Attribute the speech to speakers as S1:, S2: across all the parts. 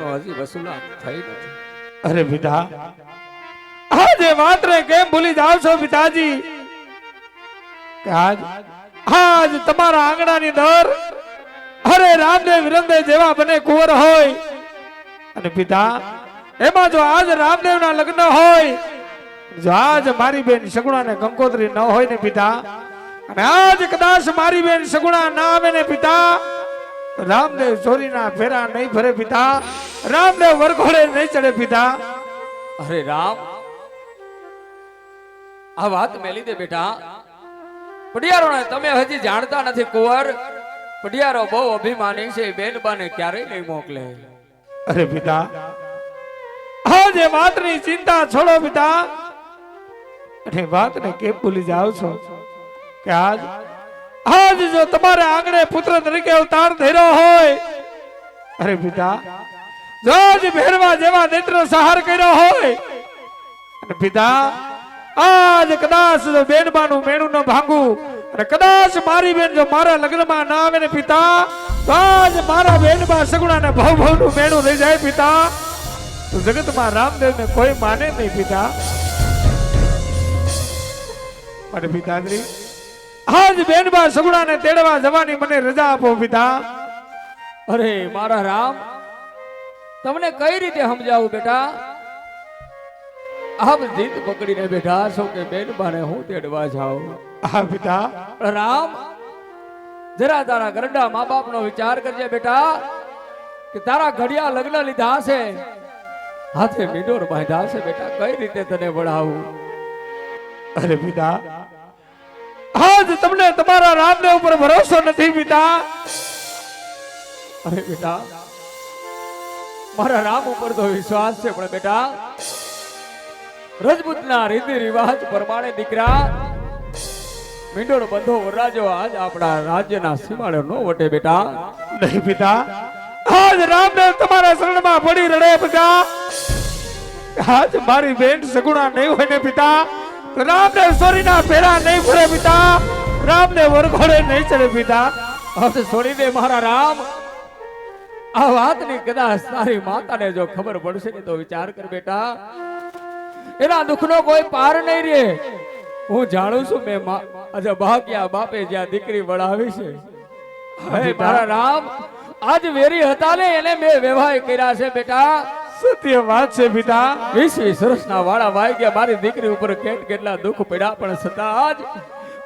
S1: નો હજી વસૂલાત થઈ નથી.
S2: અરે બેટા આજે માત્ર કેમ ભૂલી જાવ છો પિતાજી? આજ આજ તમારા આંગણાની દર અરે રામદેવ વિરંદે જેવા બને કુંવર હોય. અને પિતા, એમાં જો આજ રામદેવના લગ્ન હોય, જો આજ મારી બેન સગુણા ને કંકોત્રી ન હોય ને પિતા, અને આજ કદાચ મારી બેન સગુણા ના આવે ને પિતા રામદેવ ચોરીના ફેરા નહીં ફરે પિતા. રામદેવ વરઘોડે નહીં ચડે પિતા.
S1: અરે રામ આ વાત મેલી દે બેટા. પડિયારો તમે હજી જાણતા નથી કુંવર. પડિયારો બહુ અભિમાની છે બેનબાને ક્યારેય નહીં મોકલે.
S2: અરે પિતા આજે વાતની ચિંતા છોડો પિતા. અને વાતને કેમ ભૂલી જાઓ છો? કે આજ આજ જો તમારે આંગણે પુત્ર તરીકે અવતાર ધર્યો હોય, અરે પિતા, જો આજ ભેરવા જેવા નેત્ર સહાર કર્યો હોય અને પિતા, આજ કદાચ જો બેનબાનું મેણું ન ભાંગું, અને કદાચ મારી બેન જો મારા લગ્નમાં ના આવે ને પિતા, તો આજ મારા બેનબા સગુણા ને ભવ ભવનું મેણું લઈ જાય પિતા. તો જગતમાં રામદેવ ને કોઈ માને નહીં પિતા. અને પિતાશ્રી આજ બેનબા સગુણાને તેડવા જવાની મને રજા આપો પિતા.
S1: અરે મારા રામ તમને કઈ રીતે સમજાવું બેટા? આપ જીત પકડીને બેઠા છો કે બેનબાને હું તેડવા જાઉં?
S2: હા પિતા.
S1: રામ જરા તારા ગરડા મા બાપનો વિચાર કરજે બેટા કે તારા ઘડિયા લગ્ન લીધા છે હાથે મીડોર બાંધ્યા છે બેટા કઈ રીતે તને વળાવું?
S2: અરે પિતા તમને તમારા રામદેવ ઉપર ભરોસો નથી પિતા.
S1: અરે બેટા મારા રામ ઉપર તો વિશ્વાસ છે પણ બેટા રજપૂતના રીતિ રિવાજ પ્રમાણે દીકરા મીંડોળ બંધો વરરાજો આજ આપણા રાજ્યના સીમાડે નો વટે બેટા.
S2: નહીં પિતા. આજ રામદેવ તમારા શરણમાં પડી રડે પિતા. આજ મારી બેન સગુણા નહીં હોય ને પિતા. રામદેવ સોરીના ફેરા નહીં ફરે પિતા. રામદેવ વરઘોડે નહીં ચડે પિતા
S1: છોડી દે મારા રામ. આ વાતની કદાચ તારી માતાને જો ખબર પડશે ને તો વિચાર કર બેટા. એના દુઃખનો કોઈ પાર નહીં રે હું જાણું છું મેં આજે ભાગ્યા બાપે જ્યાં દીકરી વળાવી છે. હે મારા રામ આજ વેરી હતા ને એને મેં વ્યવહાર કર્યા છે બેટા.
S2: સત્ય વાત છે પિતા.
S1: વીસ વીસ વર્ષના વાળા વાગ્યા ગયા મારી દીકરી ઉપર કેટ કેટલા દુઃખ પડ્યા પણ છતાં આજ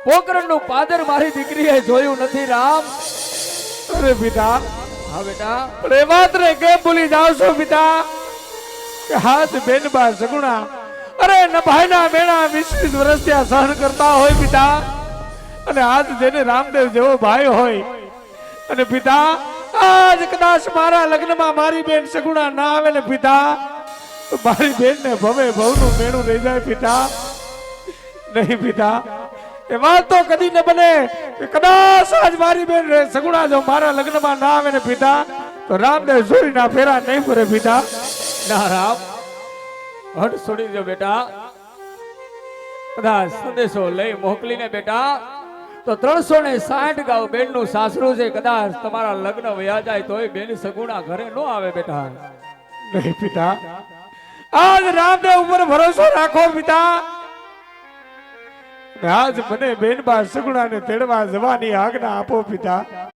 S1: પોકરણનું પાદર મારી દીકરીએ જોયું નથી, રામ.
S2: અરે બેટા
S1: હા બેટા.
S2: પણ એ વાત ને કેમ ભૂલી જાવ છો બેટા કે હાથ બેન બા સગુણા અરે નભાઈના મેળા વીસ વીસ વર્ષ ત્યાં સહન કરતા હોય પિતા. અને આજ જેને રામદેવ જેવો ભાઈ હોય. અને પિતા, આજ કદાચ મારા લગ્નમાં મારી બેન સગુણા ના આવે ને પિતા મારી બેન ને ભવે ભવનું મેળું રહી જાય પિતા. નહીં પિતા એ વાત તો કદી ન બને. કદાચ આજ મારી બેન સગુણા જો મારા લગ્નમાં ના આવે ને પિતા તો રામદેવ સૂરીના ફેરા નહીં ફરે પિતા
S1: ના રામ હટ છોડી દો બેટા. કદાચ સંદેશો લઈ મોકલીને બેટા તો ત્રણસો ને સાઠ ગાઉ બેનનું સાસરું છે કદાચ તમારા લગ્ન વયા જાય તોય બેન સગુણા ઘરે નો આવે બેટા.
S2: નહીં પિતા આજ રામદેવ ઉપર ભરોસો રાખો પિતા. આજ મને બેનબા સગુણાને તેડવા જવાની આજ્ઞા આપો પિતા.